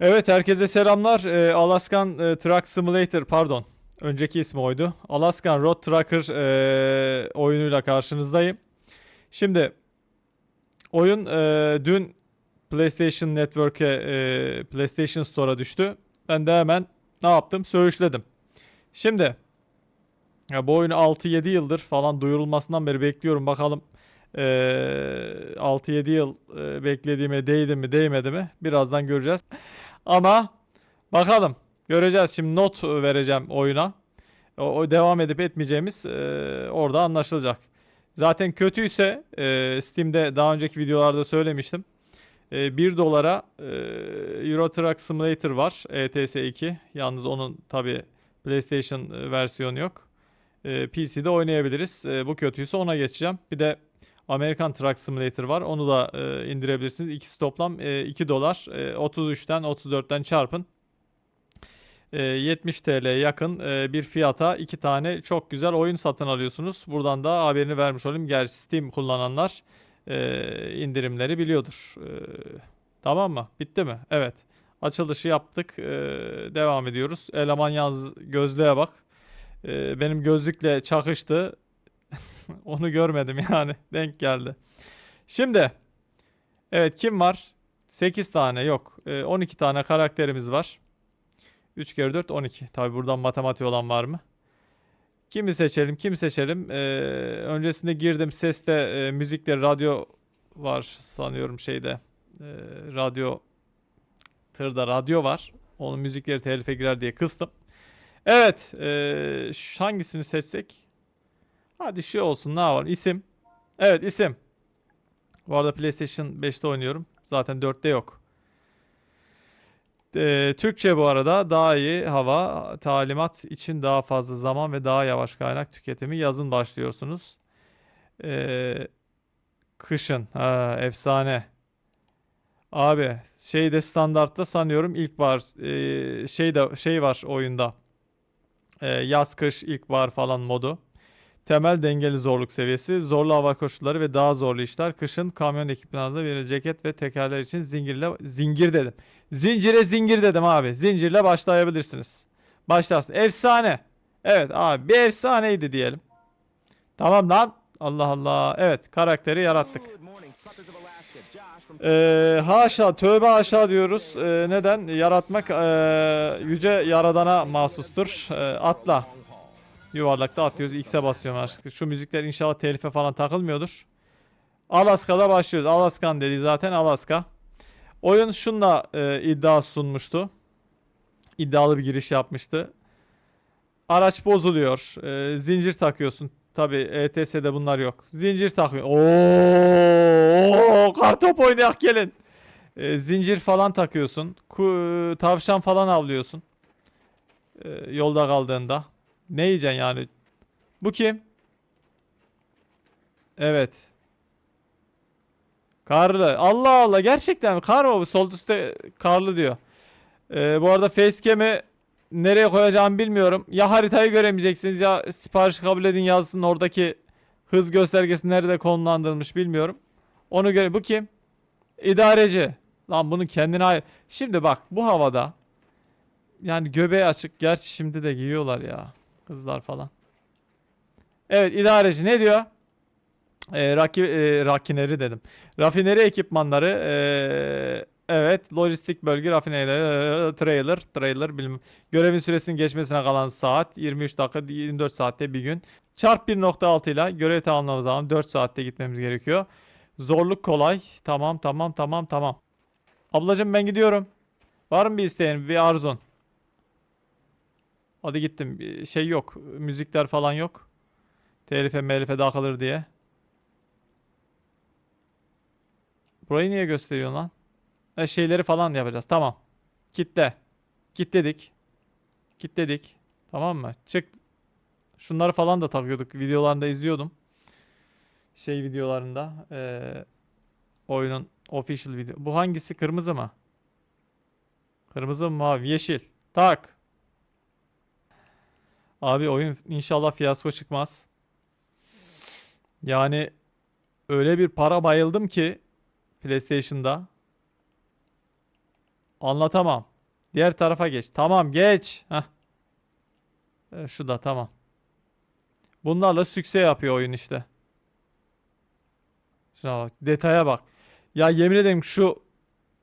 Evet herkese selamlar. Ee, Alaskan e, Truck Simulator pardon. Önceki ismi oydu. Alaskan Road Trucker e, oyunuyla karşınızdayım. Şimdi oyun e, dün PlayStation Network'e e, PlayStation Store'a düştü. Ben de hemen ne yaptım? Söğüşledim. Şimdi ya bu oyunu 6-7 yıldır falan duyurulmasından beri bekliyorum. Bakalım e, 6-7 yıl e, beklediğime değdi mi değmedi mi? Birazdan göreceğiz. Ama bakalım göreceğiz. Şimdi not vereceğim oyuna. O, o devam edip etmeyeceğimiz e, orada anlaşılacak. Zaten kötüyse e, Steam'de daha önceki videolarda söylemiştim. E, 1 dolara e, Euro Truck Simulator var. ETS 2. Yalnız onun tabi PlayStation e, versiyonu yok. E, PC'de oynayabiliriz. E, bu kötüyse ona geçeceğim. Bir de American Truck Simulator var. Onu da e, indirebilirsiniz. İkisi toplam e, 2 dolar. E, 33'ten 34'ten çarpın. E, 70 TL yakın e, bir fiyata iki tane çok güzel oyun satın alıyorsunuz. Buradan da haberini vermiş olayım. Gerçi Steam kullananlar e, indirimleri biliyordur. E, tamam mı? Bitti mi? Evet. Açılışı yaptık. E, devam ediyoruz. Eleman yalnız gözlüğe bak. E, benim gözlükle çakıştı. Onu görmedim yani. Denk geldi. Şimdi evet kim var? 8 tane yok. Ee, 12 tane karakterimiz var. 3 kere 4 12. Tabi buradan matematik olan var mı? Kimi seçelim? Kimi seçelim? Ee, öncesinde girdim. Seste e, müzikle radyo var sanıyorum şeyde. Ee, radyo tırda radyo var. Onun müzikleri telife girer diye kıstım. Evet. ee, şu- hangisini seçsek? Hadi şu olsun ne var? İsim. Evet isim. Bu arada PlayStation 5'te oynuyorum. Zaten 4'te yok. Ee, Türkçe bu arada daha iyi hava talimat için daha fazla zaman ve daha yavaş kaynak tüketimi yazın başlıyorsunuz. Ee, kışın ha, efsane. Abi şeyde standartta sanıyorum ilk var ee, şey de şey var oyunda. Ee, yaz kış ilkbahar falan modu. Temel dengeli zorluk seviyesi, zorlu hava koşulları ve daha zorlu işler. Kışın kamyon ekipmanınıza verilen ceket ve tekerler için zincirle zingir dedim. Zincire zingir dedim abi. Zincirle başlayabilirsiniz. Başlarsın. Efsane. Evet abi bir efsaneydi diyelim. Tamam lan. Allah Allah. Evet karakteri yarattık. Ee, haşa tövbe haşa diyoruz. Ee, neden? Yaratmak ee, yüce yaradana mahsustur. Ee, atla. Yuvarlakta atıyoruz. X'e basıyorum artık. Şu müzikler inşallah telife falan takılmıyordur. Alaska'da başlıyoruz. Alaskan dedi zaten Alaska. Oyun şunla e, iddia sunmuştu. İddialı bir giriş yapmıştı. Araç bozuluyor. E, zincir takıyorsun. Tabi ETS'de bunlar yok. Zincir takıyor. Oo, kartop oynayak gelin. E, zincir falan takıyorsun. Ku- tavşan falan avlıyorsun. E, yolda kaldığında. Ne yiyeceksin yani? Bu kim? Evet. Karlı. Allah Allah gerçekten mi? Kar mı? bu? Sol üstte karlı diyor. Ee, bu arada facecam'i nereye koyacağımı bilmiyorum. Ya haritayı göremeyeceksiniz ya sipariş kabul edin yazsın oradaki hız göstergesi nerede konumlandırılmış bilmiyorum. Onu göre bu kim? İdareci. Lan bunu kendine ait. Şimdi bak bu havada yani göbeği açık. Gerçi şimdi de giyiyorlar ya. Kızlar falan. Evet idareci ne diyor? Ee, raki, e, rakineri dedim. Rafineri ekipmanları. ee, evet lojistik bölge rafinerileri. ee, trailer. Trailer bilmem. Görevin süresinin geçmesine kalan saat 23 dakika 24 saatte bir gün. Çarp 1.6 ile görev tamamlamamız zaman 4 saatte gitmemiz gerekiyor. Zorluk kolay. Tamam tamam tamam tamam. Ablacığım ben gidiyorum. Var mı bir isteğin? Bir arzun? Hadi gittim. Şey yok. Müzikler falan yok. Telife melife takılır diye. Burayı niye gösteriyorsun lan? E, şeyleri falan yapacağız. Tamam. Kitle. Kitledik. Kitledik. Tamam mı? Çık. Şunları falan da takıyorduk. Videolarında izliyordum. Şey videolarında. eee, oyunun official video. Bu hangisi? Kırmızı mı? Kırmızı mı mavi? Yeşil. Tak. Abi oyun inşallah fiyasko çıkmaz. Yani öyle bir para bayıldım ki PlayStation'da. Anlatamam. Diğer tarafa geç. Tamam geç. Heh. E, şu da tamam. Bunlarla sükse yapıyor oyun işte. Şuna bak. Detaya bak. Ya yemin ederim şu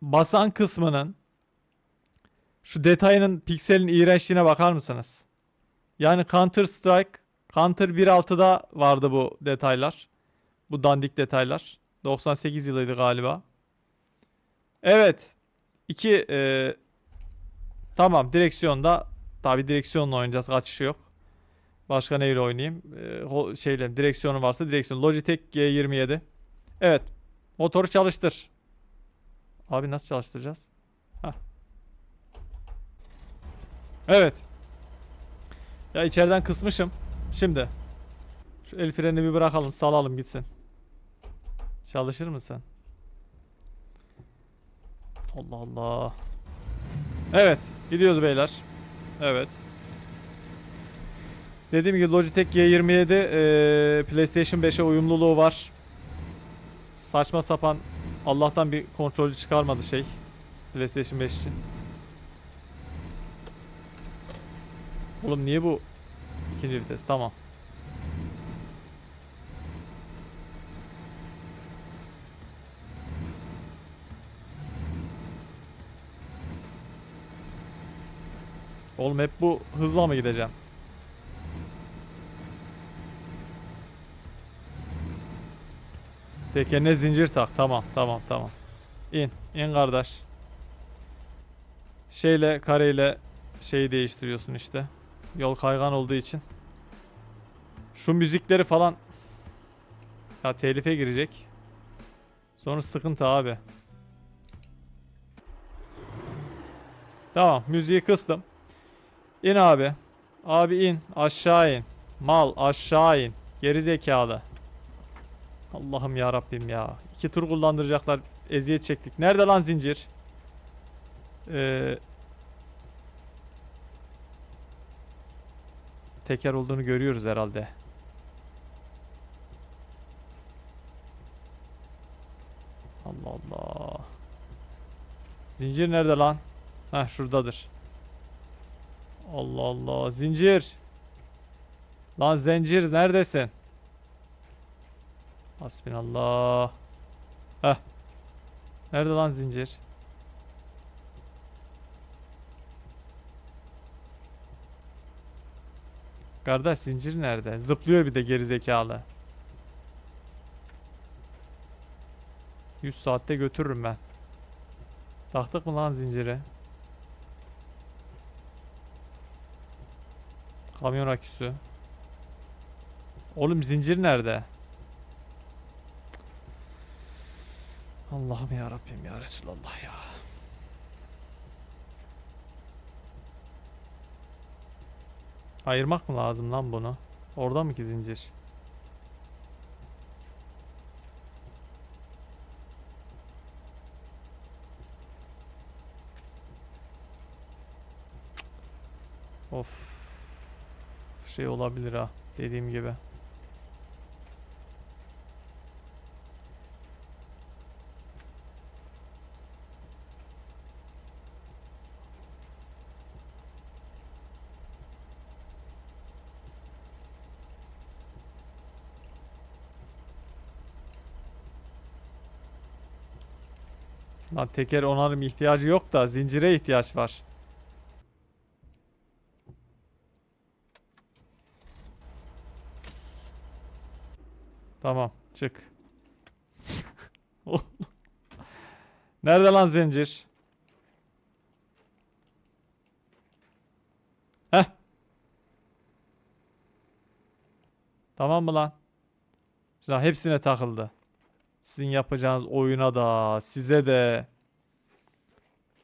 basan kısmının şu detayının pikselin iğrençliğine bakar mısınız? Yani Counter Strike Counter 1.6'da vardı bu detaylar. Bu dandik detaylar. 98 yılıydı galiba. Evet. İki e, tamam direksiyonda tabi direksiyonla oynayacağız kaçışı yok. Başka neyle oynayayım? E, şeyle direksiyonu varsa direksiyon. Logitech G27. Evet. Motoru çalıştır. Abi nasıl çalıştıracağız? Hah. Evet. Ya içeriden kısmışım. Şimdi. Şu el frenini bir bırakalım. Salalım gitsin. Çalışır mısın? Allah Allah. Evet. Gidiyoruz beyler. Evet. Dediğim gibi Logitech G27 eee, PlayStation 5'e uyumluluğu var. Saçma sapan Allah'tan bir kontrolü çıkarmadı şey. PlayStation 5 için. Oğlum niye bu ikinci vites? Tamam. Oğlum hep bu hızla mı gideceğim? Tekerine zincir tak. Tamam, tamam, tamam. İn, in kardeş. Şeyle, kareyle şeyi değiştiriyorsun işte. Yol kaygan olduğu için. Şu müzikleri falan ya telife girecek. Sonra sıkıntı abi. Tamam, müziği kıstım. İn abi. Abi in, aşağı in. Mal aşağı in. Geri zekalı. Allah'ım ya Rabbim ya. İki tur kullandıracaklar. Eziyet çektik. Nerede lan zincir? Ee, teker olduğunu görüyoruz herhalde. Allah Allah. Zincir nerede lan? Heh şuradadır. Allah Allah. Zincir. Lan zincir neredesin? Hasbinallah. Heh. Nerede lan zincir? Kardeş zincir nerede? Zıplıyor bir de geri zekalı. 100 saatte götürürüm ben. Taktık mı lan zinciri? Kamyon aküsü. Oğlum zincir nerede? Allah'ım ya Rabbim ya Resulallah ya. Ayırmak mı lazım lan bunu? Orada mı ki zincir? Of. Şey olabilir ha. Dediğim gibi. Lan teker onarım ihtiyacı yok da zincire ihtiyaç var. Tamam çık. Nerede lan zincir? Heh. Tamam mı lan? Şimdi hepsine takıldı. Sizin yapacağınız oyuna da size de.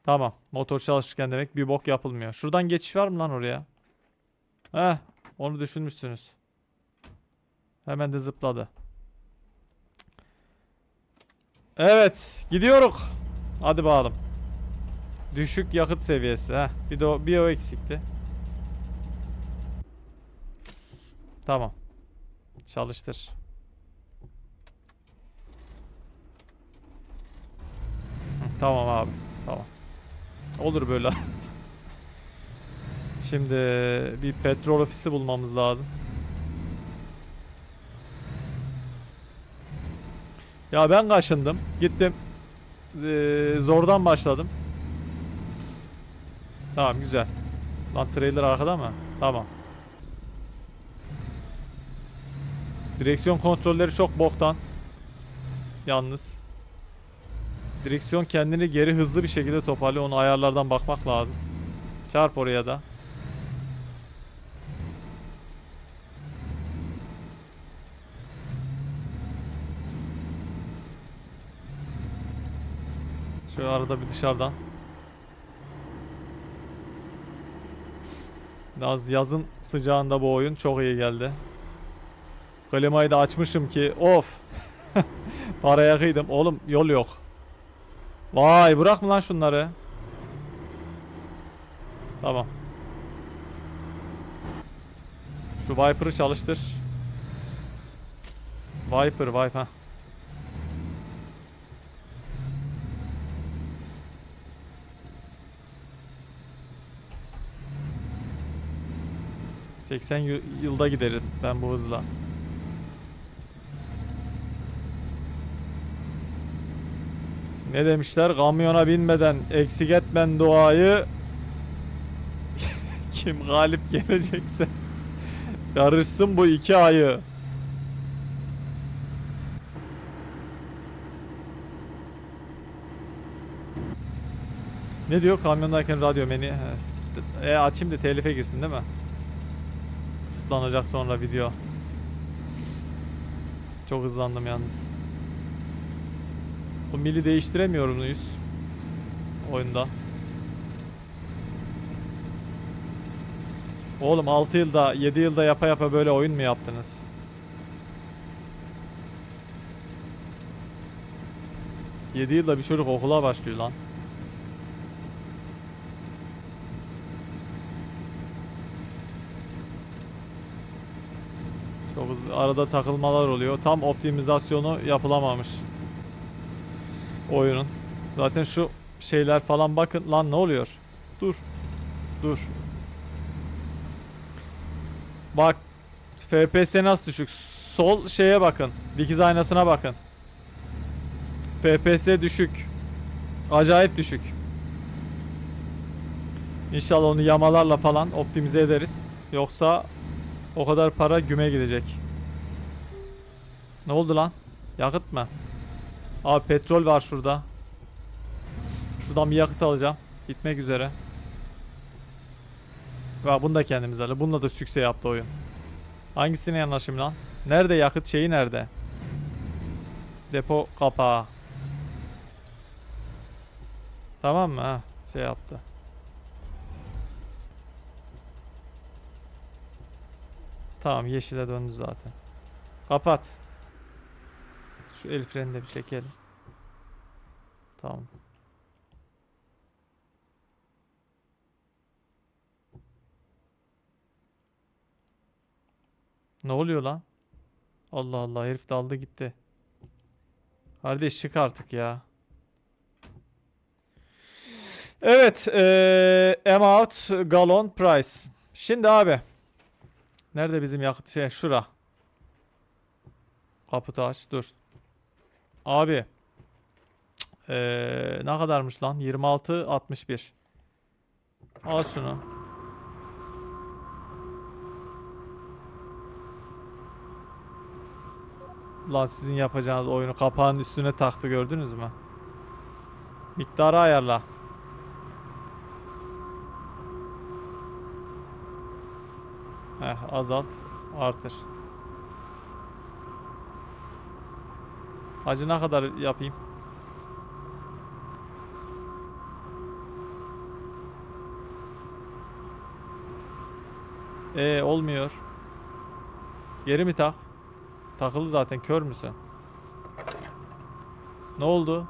Tamam. Motor çalışırken demek bir bok yapılmıyor. Şuradan geçiş var mı lan oraya? Heh. Onu düşünmüşsünüz. Hemen de zıpladı. Evet. Gidiyoruz. Hadi bakalım. Düşük yakıt seviyesi. Heh. Bir de o, bir o eksikti. Tamam. Çalıştır. Tamam abi. Tamam. Olur böyle. Şimdi bir petrol ofisi bulmamız lazım. Ya ben kaşındım. Gittim. Ee, zordan başladım. Tamam güzel. Lan trailer arkada mı? Tamam. Direksiyon kontrolleri çok boktan. Yalnız. Direksiyon kendini geri hızlı bir şekilde toparlıyor. Onu ayarlardan bakmak lazım. Çarp oraya da. Şöyle arada bir dışarıdan. Yaz, yazın sıcağında bu oyun çok iyi geldi. Klimayı da açmışım ki of. Paraya kıydım. Oğlum yol yok. Vay bırak mı lan şunları? Tamam. Şu Viper'ı çalıştır. Viper, Viper. ha. ...80 yı- yılda giderim ben bu hızla. Ne demişler? Kamyona binmeden eksik etmen duayı kim galip gelecekse yarışsın bu iki ayı. Ne diyor kamyondayken radyo st- E açayım da telife girsin değil mi? Islanacak sonra video. Çok hızlandım yalnız. Bu mili değiştiremiyor muyuz? Oyunda. Oğlum 6 yılda 7 yılda yapa yapa böyle oyun mu yaptınız? Yedi yılda bir çocuk okula başlıyor lan. Çok hızlı. Arada takılmalar oluyor. Tam optimizasyonu yapılamamış oyunun. Zaten şu şeyler falan bakın lan ne oluyor? Dur. Dur. Bak FPS nasıl düşük? Sol şeye bakın. Dikiz aynasına bakın. FPS düşük. Acayip düşük. İnşallah onu yamalarla falan optimize ederiz. Yoksa o kadar para güme gidecek. Ne oldu lan? Yakıt mı? Abi petrol var şurada. Şuradan bir yakıt alacağım. Gitmek üzere. Ve bunu da kendimiz alalım. Bununla da sükse yaptı oyun. Hangisine yanaşayım lan? Nerede yakıt şeyi nerede? Depo kapağı. Tamam mı? Ha, şey yaptı. Tamam yeşile döndü zaten. Kapat. Şu el freni de bir çekelim. Tamam. Ne oluyor lan? Allah Allah herif daldı gitti. Kardeş çık artık ya. Evet, eee amount gallon price. Şimdi abi. Nerede bizim yakıt şey şura. Kaputu aç dur. Abi. Eee ne kadarmış lan? 26 61. Al şunu. Lan sizin yapacağınız oyunu kapağın üstüne taktı gördünüz mü? Miktarı ayarla. Heh, azalt, artır. Acı ne kadar yapayım? Ee olmuyor. Geri mi tak? Takılı zaten kör müsün? Ne oldu?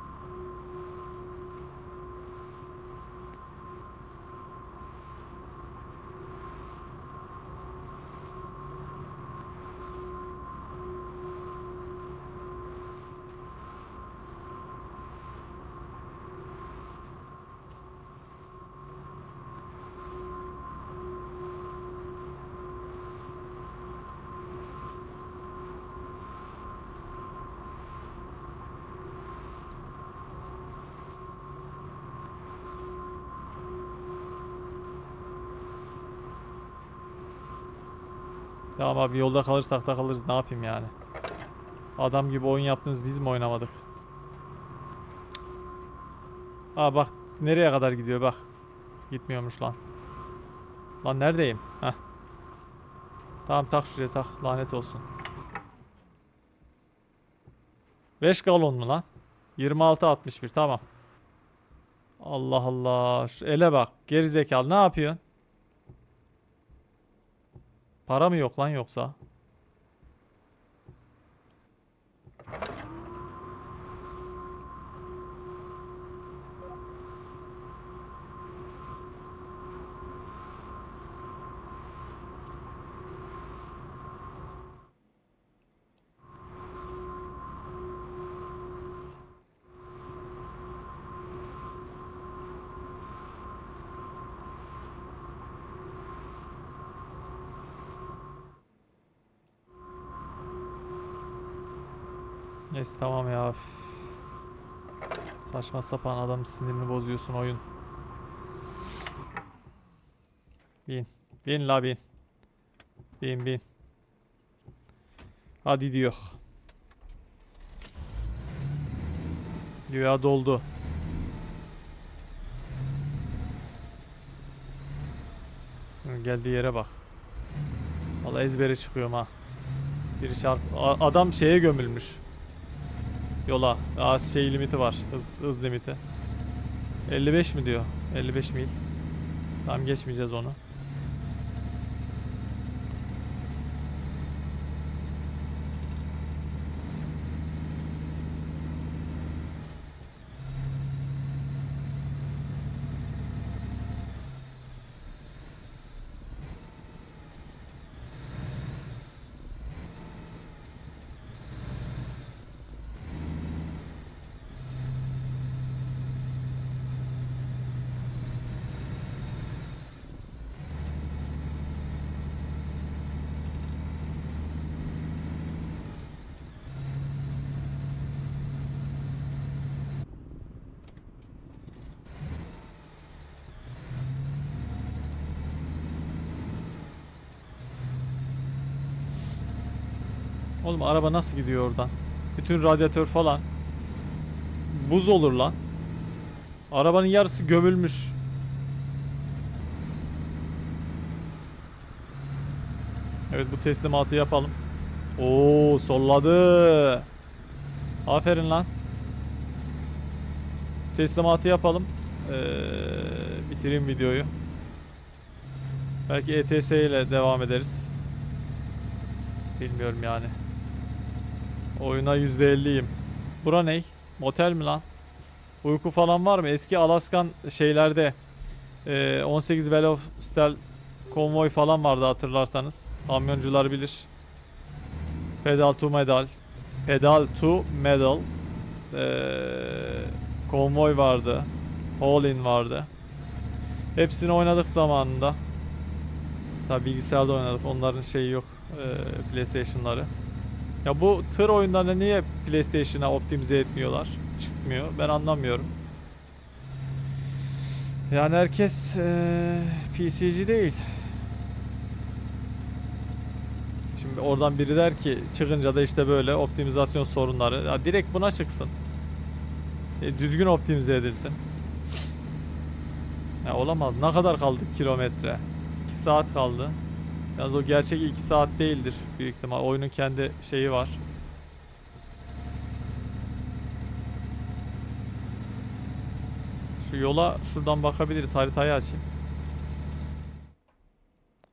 Tamam abi yolda kalırsak da kalırız ne yapayım yani. Adam gibi oyun yaptınız biz mi oynamadık? Aa bak nereye kadar gidiyor bak. Gitmiyormuş lan. Lan neredeyim? Heh. Tamam tak şuraya tak lanet olsun. 5 galon mu lan? 26.61 tamam. Allah Allah. Şu ele bak. Gerizekalı ne yapıyorsun? Para mı yok lan yoksa? Neyse tamam ya. Saçma sapan adam sinirini bozuyorsun oyun. Bin. Bin la bin. Bin bin. Hadi diyor. Güya doldu. Geldiği yere bak. Valla ezbere çıkıyorum ha. Biri çarp... A- adam şeye gömülmüş. Yola. Aa, şey limiti var. Hız, hız limiti. 55 mi diyor? 55 mil. Tamam geçmeyeceğiz onu. Oğlum araba nasıl gidiyor oradan? Bütün radyatör falan. Buz olur lan. Arabanın yarısı gömülmüş. Evet bu teslimatı yapalım. Oo solladı. Aferin lan. Teslimatı yapalım. Ee, bitireyim videoyu. Belki ETS ile devam ederiz. Bilmiyorum yani. Oyuna %50'yim. Bura ney? Motel mi lan? Uyku falan var mı? Eski Alaskan şeylerde e, 18 Velocity konvoy falan vardı hatırlarsanız. Kamyoncular bilir. Pedal to Medal. Pedal to Medal. E, konvoy vardı. All in vardı. Hepsini oynadık zamanında. Tabi bilgisayarda oynadık. Onların şeyi yok. E, PlayStation'ları. Ya bu tır oyunlarını niye PlayStation'a optimize etmiyorlar? Çıkmıyor. Ben anlamıyorum. Yani herkes eee PC'ci değil. Şimdi oradan biri der ki çıkınca da işte böyle optimizasyon sorunları. Ya direkt buna çıksın. E, düzgün optimize edilsin. Ya olamaz. Ne kadar kaldı kilometre? 2 saat kaldı. Yalnız o gerçek 2 saat değildir büyük ihtimal. Oyunun kendi şeyi var. Şu yola şuradan bakabiliriz. Haritayı açayım.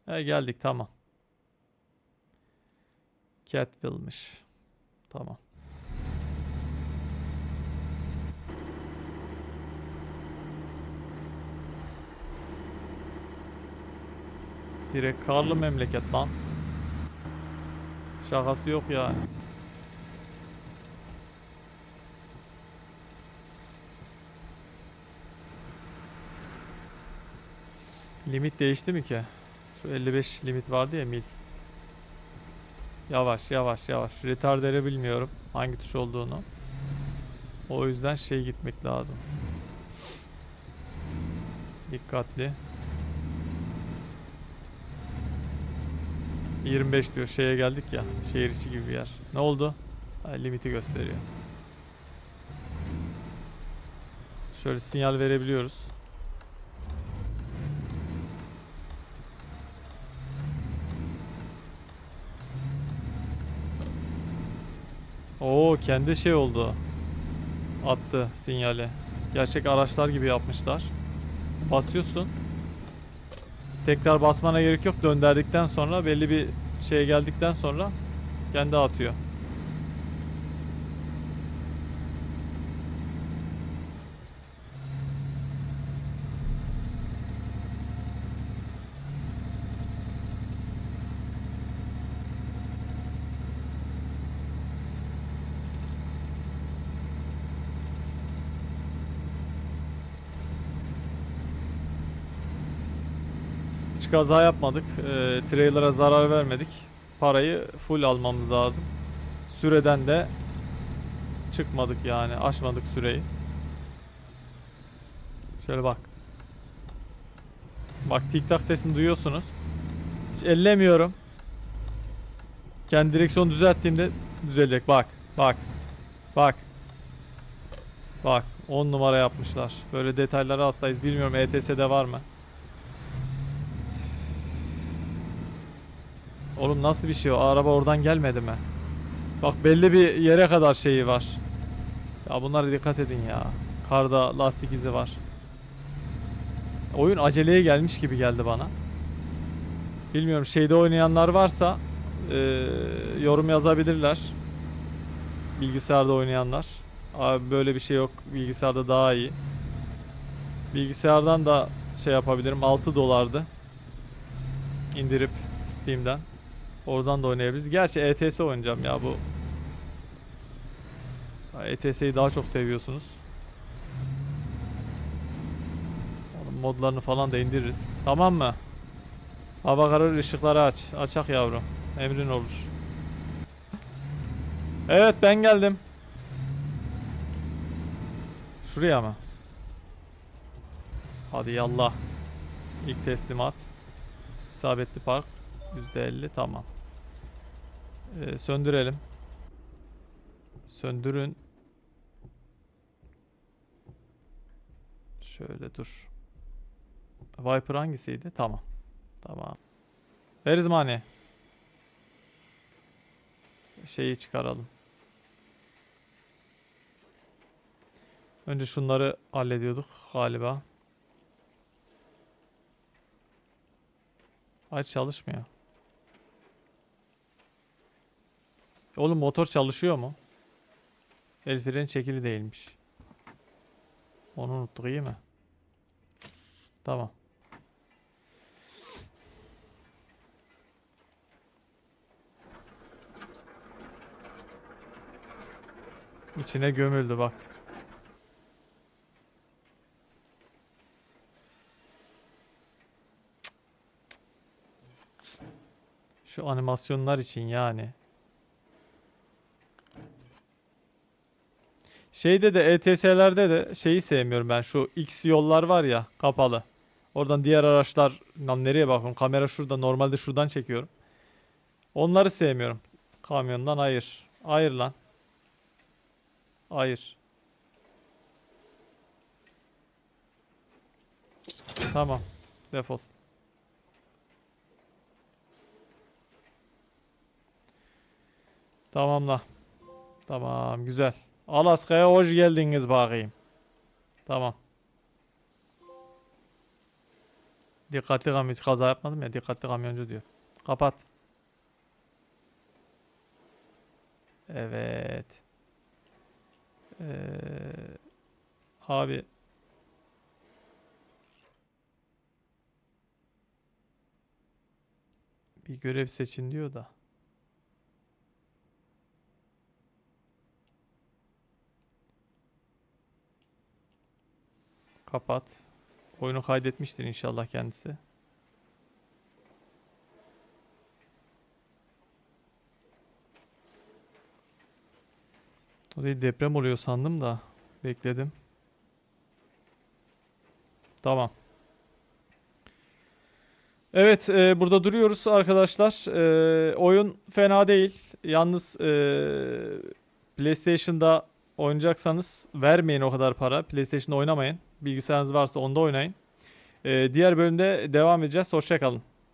He geldik tamam. Catville'miş. Tamam. Direkt karlı memleket lan. Şakası yok yani. Limit değişti mi ki? Şu 55 limit vardı ya mil. Yavaş yavaş yavaş. Retarder'i bilmiyorum hangi tuş olduğunu. O yüzden şey gitmek lazım. Dikkatli. 25 diyor. Şeye geldik ya. Şehir içi gibi bir yer. Ne oldu? Limiti gösteriyor. Şöyle sinyal verebiliyoruz. Oo kendi şey oldu. Attı sinyali. Gerçek araçlar gibi yapmışlar. Basıyorsun. Tekrar basmana gerek yok. Döndürdükten sonra belli bir şeye geldikten sonra kendi atıyor. Kaza yapmadık. Ee, trailer'a zarar vermedik. Parayı full almamız lazım. Süreden de çıkmadık yani. Aşmadık süreyi. Şöyle bak. Bak tik tak sesini duyuyorsunuz. Hiç ellemiyorum. Kendi direksiyonu düzelttiğimde düzelecek. Bak. Bak. Bak. Bak. 10 numara yapmışlar. Böyle detaylara hastayız. Bilmiyorum ETS'de var mı? Oğlum nasıl bir şey o? Araba oradan gelmedi mi? Bak belli bir yere kadar şeyi var. Ya bunlara dikkat edin ya. Karda lastik izi var. Oyun aceleye gelmiş gibi geldi bana. Bilmiyorum şeyde oynayanlar varsa eee, yorum yazabilirler. Bilgisayarda oynayanlar. Abi böyle bir şey yok. Bilgisayarda daha iyi. Bilgisayardan da şey yapabilirim. 6 dolardı. İndirip Steam'den. Oradan da oynayabiliriz. Gerçi ETS oynayacağım ya bu. ETS'yi daha çok seviyorsunuz. Onun modlarını falan da indiririz. Tamam mı? Hava kararır ışıkları aç. Açak yavrum. Emrin olur. Evet ben geldim. Şuraya mı? Hadi yallah. İlk teslimat. İsabetli park. %50 tamam. Ee, söndürelim. Söndürün. Şöyle dur. Viper hangisiydi? Tamam. Tamam. Money? Şeyi çıkaralım. Önce şunları hallediyorduk galiba. Ay çalışmıyor. Oğlum motor çalışıyor mu? El freni çekili değilmiş. Onu unuttuk iyi mi? Tamam. İçine gömüldü bak. Şu animasyonlar için yani. Şeyde de ETS'lerde de şeyi sevmiyorum ben. Şu X yollar var ya kapalı. Oradan diğer araçlar lan nereye bakıyorum? Kamera şurada. Normalde şuradan çekiyorum. Onları sevmiyorum. Kamyondan ayır. Ayır lan. Ayır. Tamam. Defol. Tamamla. Tamam güzel. Alaska'ya hoş geldiniz bakayım. Tamam. Dikkatli kamyoncu kaza yapmadım ya dikkatli kamyoncu diyor. Kapat. Evet. Ee, abi bir görev seçin diyor da. Kapat. Oyunu kaydetmiştir inşallah kendisi. O değil deprem oluyor sandım da bekledim. Tamam. Evet e, burada duruyoruz arkadaşlar. E, oyun fena değil. Yalnız e, PlayStation'da oynayacaksanız vermeyin o kadar para. PlayStation'da oynamayın. Bilgisayarınız varsa onda oynayın. E, diğer bölümde devam edeceğiz. Hoşçakalın.